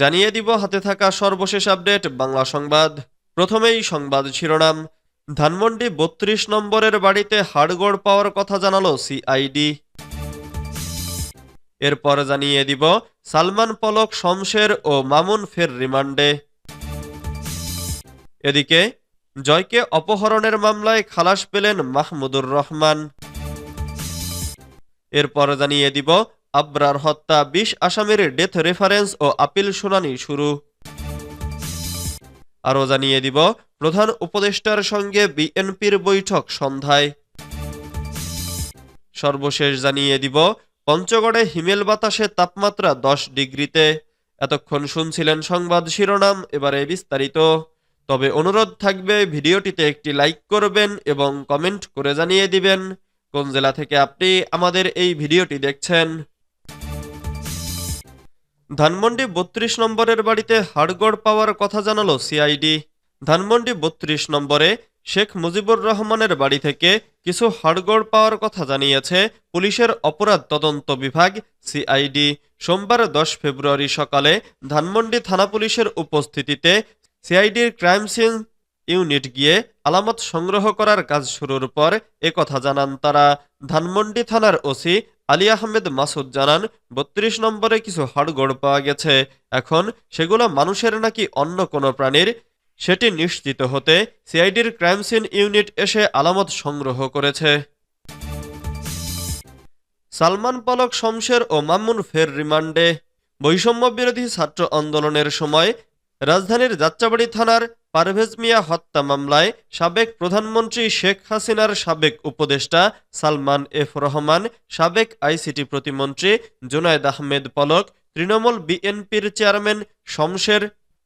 জানিয়ে দিব হাতে থাকা সর্বশেষ আপডেট, বাংলা সংবাদ। প্রথমেই সংবাদ শিরোনাম। ধানমন্ডি বত্রিশ নম্বরের বাড়িতে হাড়গোড় পাওয়ার কথা জানালো সিআইডি। এরপর জানিয়ে দিব, সালমান পলক, শমশের ও মামুন ফের রিমান্ডে। এদিকে, জয়কে অপহরণের মামলায় খালাস পেলেন মাহমুদুর রহমান। এরপর জানিয়ে দিব আবরার হত্যা বিশ আসামির ডেথ রেফারেন্স ও আপিল শুনানি শুরু। আরও জানিয়ে দিব, প্রধান উপদেষ্টার সঙ্গে বিএনপির বৈঠক সন্ধ্যায়। সর্বশেষ জানিয়ে দিব, পঞ্চগড়ে হিমেল বাতাসে তাপমাত্রা দশ ডিগ্রিতে। এতক্ষণ শুনছিলেন সংবাদ শিরোনাম, এবারে বিস্তারিত। তবে অনুরোধ থাকবে, ভিডিওটিতে একটি লাইক করবেন এবং কমেন্ট করে জানিয়ে দিবেন। কোন জেলা থেকে আপনি আমাদের এই ভিডিওটি দেখছেন? ধানমন্ডি বত্রিশ নম্বরের বাড়িতে হাড়গড় পাওয়ার কথা জানালো সিআইডি। ধানমন্ডি বত্রিশ নম্বরে শেখ মুজিবুর রহমানের বাড়ি থেকে কিছু হাড়গড় পাওয়ার কথা জানিয়েছে পুলিশের অপরাধ তদন্ত বিভাগ সিআইডি। সোমবার দশ ফেব্রুয়ারি সকালে ধানমন্ডি থানা পুলিশের উপস্থিতিতে সিআইডির ক্রাইম সিন ইউনিট গিয়ে আলামত সংগ্রহ করার কাজ শুরুর পর কথা জানান তারা। ধানমন্ডি থানার ওসি আলী আহমেদ মাসুদ জানান, বত্রিশ নম্বরে কিছু হাড়গোড় পাওয়া গেছে। এখন সেগুলো মানুষের নাকি অন্য কোনো প্রাণীর? সেটি নিশ্চিত হতে সিআইডির ক্রাইম সিন ইউনিট এসে আলামত সংগ্রহ করেছে। সালমান পলক, শমশের ও মামুন ফের রিমান্ডে। বৈষম্য বিরোধী ছাত্র আন্দোলনের সময় রাজধানীর যাত্রাবাড়ি থানার পারভেজ মিয়া হত্যা মামলায় সাবেক প্রধানমন্ত্রী শেখ হাসিনার সাবেক উপদেষ্টা সালমান এফ রহমান, সাবেক আইসিটি প্রতিমন্ত্রী জুনায়দ আহমেদ পলক, তৃণমূল বিএনপির চেয়ারম্যান শমশের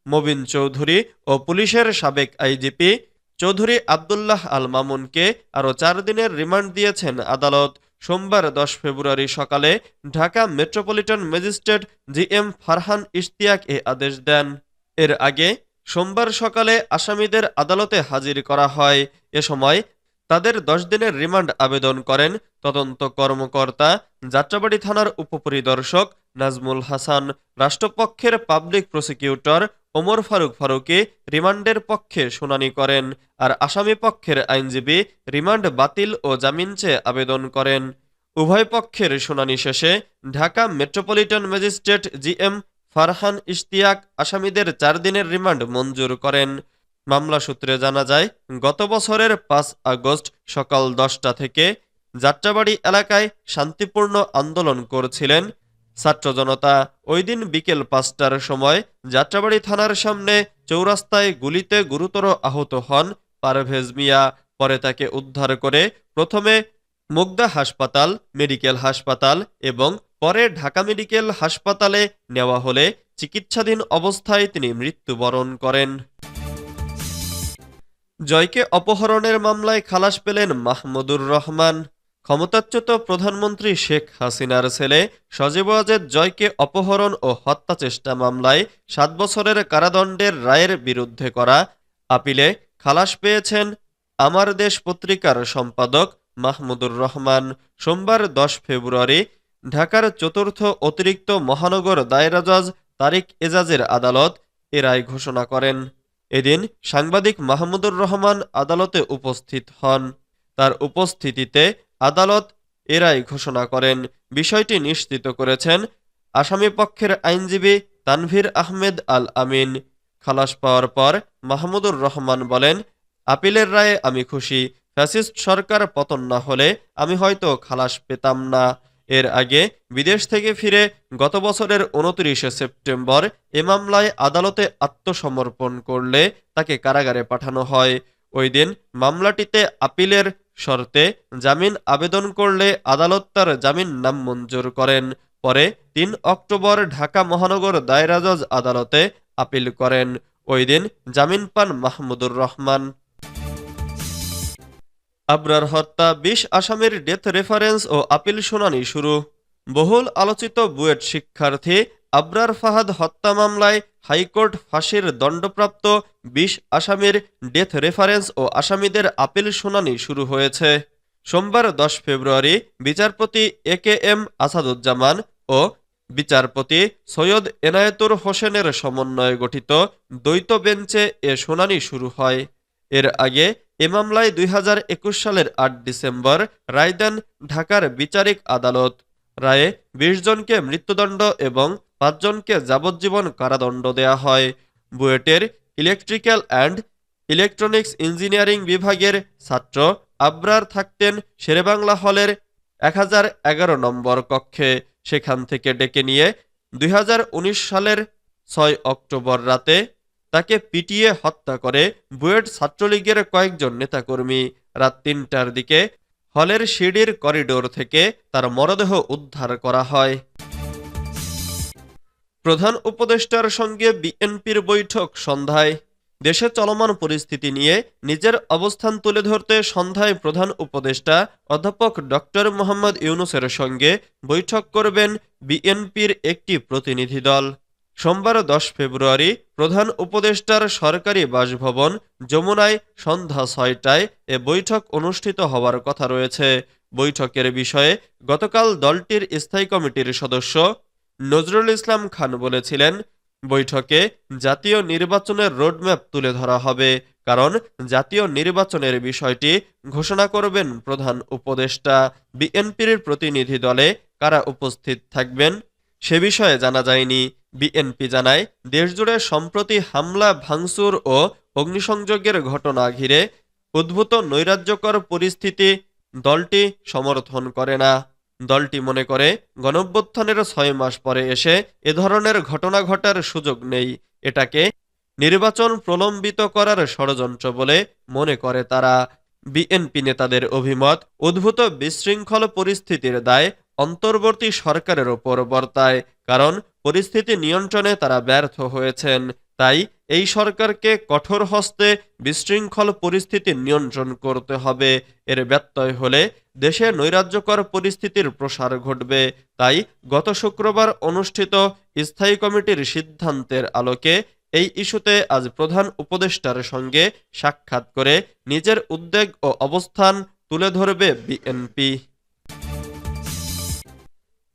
মবিন চৌধুরী ও পুলিশের সাবেক আইজিপি চৌধুরী আবদুল্লাহ আল মামুনকে আরও চার দিনের রিমান্ড দিয়েছেন আদালত। সোমবার দশ ফেব্রুয়ারি সকালে Dhaka metropolitan magistrate G M Farhan Ishtiaq এ আদেশ দেন। এর আগে সোমবার সকালে আসামিদের আদালতে হাজির করা হয়। এ সময় তাদের দশ দিনের রিমান্ড আবেদন করেন তদন্ত কর্মকর্তা, যাত্রাবাড়ি থানার উপপরিদর্শক নাজমুল হাসান। রাষ্ট্রপক্ষের পাবলিক প্রসিকিউটর ওমর ফারুক ফারুকি রিমান্ডের পক্ষে শুনানি করেন আর আসামি পক্ষের আইনজীবী রিমান্ড বাতিল ও জামিন চেয়ে আবেদন করেন। উভয় পক্ষের শুনানি শেষে Dhaka metropolitan magistrate G M Farhan Ishtiaq আসামিদের চার দিনের রিমান্ড মঞ্জুর করেন। মামলা সূত্রে জানা যায়, গত বছরের পাঁচ আগস্ট সকাল দশটা থেকে যাত্রাবাড়ি এলাকায় শান্তিপূর্ণ আন্দোলন করছিলেন ছাত্র জনতা। ওই দিন বিকেল পাঁচটার সময় যাত্রাবাড়ি থানার সামনে চৌরাস্তায় গুলিতে গুরুতর আহত হন পারভেজ মিয়া। পরে তাকে উদ্ধার করে প্রথমে মুগদা হাসপাতাল, মেডিকেল হাসপাতাল এবং পরে ঢাকা মেডিকেল হাসপাতালে নেওয়া হলে চিকিৎসাধীন অবস্থায় তিনি মৃত্যুবরণ করেন। জয়কে অপহরণের মামলায় খালাস পেলেন মাহমুদুর রহমান। ক্ষমতাচ্যুত প্রধানমন্ত্রী শেখ হাসিনার ছেলে সজীব ওয়াজেদ জয়কে অপহরণ ও হত্যা চেষ্টা মামলায় সাত বছরের কারাদণ্ডের রায়ের বিরুদ্ধে করা আপিলে খালাস পেয়েছেন আমার দেশ পত্রিকার সম্পাদক মাহমুদুর রহমান। সোমবার দশ ফেব্রুয়ারি ঢাকার চতুর্থ অতিরিক্ত মহানগর দায়রা জজ তারিক এজাজের আদালত এ রায় ঘোষণা করেন। এদিন সাংবাদিক মাহমুদুর রহমান আদালতে উপস্থিত হন। তার উপস্থিতিতে আদালত এ রায় ঘোষণা করেন। বিষয়টি নিশ্চিত করেছেন আসামি পক্ষের আইনজীবী তানভীর আহমেদ আল আমিন। খালাস পাওয়ার পর মাহমুদুর রহমান বলেন, আপিলের রায়ে আমি খুশি। ফ্যাসিস্ট সরকার পতন না হলে আমি হয়তো খালাস পেতাম না। এর আগে বিদেশ থেকে ফিরে গত বছরের উনত্রিশে সেপ্টেম্বর এ মামলায় আদালতে আত্মসমর্পণ করলে তাকে কারাগারে পাঠানো হয়। ওই দিন মামলাটিতে আপিলের শর্তে জামিন আবেদন করলে আদালত তার জামিন নাম মঞ্জুর করেন। পরে তিন অক্টোবর ঢাকা মহানগর দায়রা জজ আদালতে আপিল করেন। ওই দিন জামিন পান মাহমুদুর রহমান। আবরার হত্যা বিশ আসামির ডেথ রেফারেন্স ও আপিল শুনানি শুরু। বহুল আলোচিত বুয়েট শিক্ষার্থী আবরার ফাহাদ হত্যা মামলায় হাইকোর্ট ফাঁসির দণ্ডপ্রাপ্ত বিশ আসামির ডেথ রেফারেন্স ও আসামিদের আপিল শুনানি শুরু হয়েছে। সোমবার দশ ফেব্রুয়ারি বিচারপতি এ কে এম আসাদুজ্জামান ও বিচারপতি সৈয়দ এনায়েতুর হোসেনের সমন্বয়ে গঠিত দ্বৈত বেঞ্চে এ শুনানি শুরু হয়। এর আগে এ মামলায় দুই হাজার একুশ সালের আট ডিসেম্বর রায় দেন ঢাকার বিচারিক আদালত রায়ে বিশ জনকে মৃত্যুদণ্ড এবং পাঁচজনকে যাবজ্জীবন কারাদণ্ড দেয়া হয়। বুয়েটের ইলেকট্রিক্যাল অ্যান্ড ইলেকট্রনিক্স ইঞ্জিনিয়ারিং বিভাগের ছাত্র আবরার থাকতেন শেরেবাংলা হলের এক হাজার এগারো নম্বর কক্ষে। সেখান থেকে ডেকে নিয়ে দুই হাজার উনিশ সালের ছয় অক্টোবর রাতে তাকে পিটিয়ে হত্যা করে বুয়েট ছাত্রলীগের কয়েকজন নেতাকর্মী। রাত তিনটার দিকে হলের সিঁড়ির করিডোর থেকে তার মরদেহ উদ্ধার করা হয়। প্রধান উপদেষ্টার সঙ্গে বিএনপির বৈঠক সন্ধ্যায়। দেশে চলমান পরিস্থিতি নিয়ে নিজের অবস্থান তুলে ধরতে সন্ধ্যায় প্রধান উপদেষ্টা অধ্যাপক ডক্টর মোহাম্মদ ইউনুসের সঙ্গে বৈঠক করবেন বিএনপির একটি প্রতিনিধি দল। সোমবার দশ ফেব্রুয়ারি প্রধান উপদেষ্টার সরকারি বাসভবন যমুনায় সন্ধ্যা ছয়টায় এ বৈঠক অনুষ্ঠিত হওয়ার কথা রয়েছে। বৈঠকের বিষয়ে গতকাল দলটির স্থায়ী কমিটির সদস্য নজরুল ইসলাম খান বলেছিলেন, বৈঠকে জাতীয় নির্বাচনের রোডম্যাপ তুলে ধরা হবে, কারণ জাতীয় নির্বাচনের বিষয়টি ঘোষণা করবেন প্রধান উপদেষ্টা। বিএনপির প্রতিনিধি দলে কারা উপস্থিত থাকবেন সে বিষয়ে জানা যায়নি। বিএনপি জানায়, দেশজুড়ে সম্প্রতি হামলা, ভাঙচুর ও অগ্নিসংযোগের ঘটনা ঘিরে উদ্ভূত নৈরাজ্যকর পরিস্থিতি দলটি সমর্থন করে না। দলটি মনে করে, গণঅভ্যুত্থানের ছয় মাস পরে এসে এ ধরনের ঘটনা ঘটার সুযোগ নেই। এটাকে নির্বাচন প্রলম্বিত করার ষড়যন্ত্র বলে মনে করে তারা। বিএনপি নেতাদের অভিমত, উদ্ভূত বিশৃঙ্খল পরিস্থিতির দায় অন্তর্বর্তী সরকারের ওপর বর্তায়, কারণ পরিস্থিতি নিয়ন্ত্রণে তারা ব্যর্থ হয়েছেন। তাই এই সরকারকে কঠোর হস্তে বিশৃঙ্খল পরিস্থিতি নিয়ন্ত্রণ করতে হবে। এর ব্যত্যয় হলে দেশে নৈরাজ্যকর পরিস্থিতির প্রসার ঘটবে। তাই গত শুক্রবার অনুষ্ঠিত স্থায়ী কমিটির সিদ্ধান্তের আলোকে এই ইস্যুতে আজ প্রধান উপদেষ্টার সঙ্গে সাক্ষাৎ করে নিজের উদ্বেগ ও অবস্থান তুলে ধরবে বিএনপি।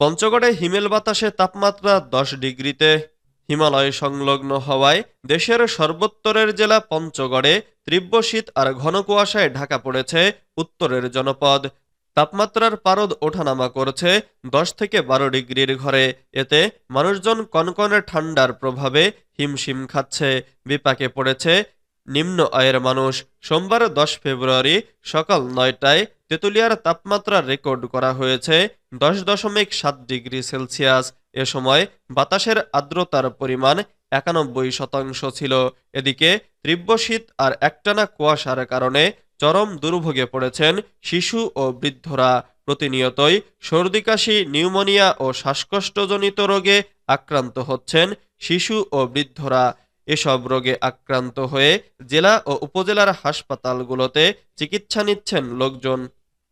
পঞ্চগড়ে হিমেল বাতাসে তাপমাত্রা দশ ডিগ্রিতে, হিমালয় সংলগ্ন হওয়ায় দেশের সর্বোত্তরের জেলা পঞ্চগড়ে তীব্র শীত আর ঘন কুয়াশায় ঢাকা পড়েছে উত্তরের জনপদ। তাপমাত্রার পারদ ওঠানামা করছে দশ থেকে বারো ডিগ্রির ঘরে। এতে মানুষজন কনকনে ঠান্ডার প্রভাবে হিমশিম খাচ্ছে। বিপাকে পড়েছে নিম্ন আয়ের মানুষ। সোমবার দশ ফেব্রুয়ারি সকাল নয়টায় তেঁতুলিয়ার তাপমাত্রা রেকর্ড করা হয়েছে দশ দশমিক সাত ডিগ্রি সেলসিয়াস। এ সময় বাতাসের আর্দ্রতার পরিমাণ একানব্বই শতাংশ ছিল। এদিকে তীব্র শীত আর একটানা কুয়াশার কারণে চরম দুর্ভোগে পড়েছেন শিশু ও বৃদ্ধরা। প্রতিনিয়তই সর্দি কাশি নিউমোনিয়া ও শ্বাসকষ্টজনিত রোগে আক্রান্ত হচ্ছেন শিশু ও বৃদ্ধরা। এসব রোগে আক্রান্ত হয়ে জেলা ও উপজেলার হাসপাতালগুলোতে চিকিৎসা নিচ্ছেন লোকজন।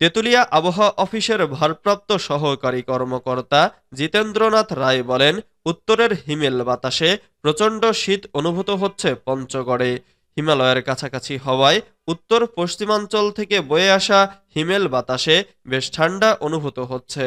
তেঁতুলিয়া আবহাওয়া অফিসের ভারপ্রাপ্ত সহকারী কর্মকর্তা জিতেন্দ্রনাথ রায় বলেন, উত্তরের হিমেল বাতাসে প্রচণ্ড শীত অনুভূত হচ্ছে পঞ্চগড়ে। হিমালয়ের কাছাকাছি হওয়ায় উত্তর পশ্চিমাঞ্চল থেকে বয়ে আসা হিমেল বাতাসে বেশ ঠান্ডা অনুভূত হচ্ছে।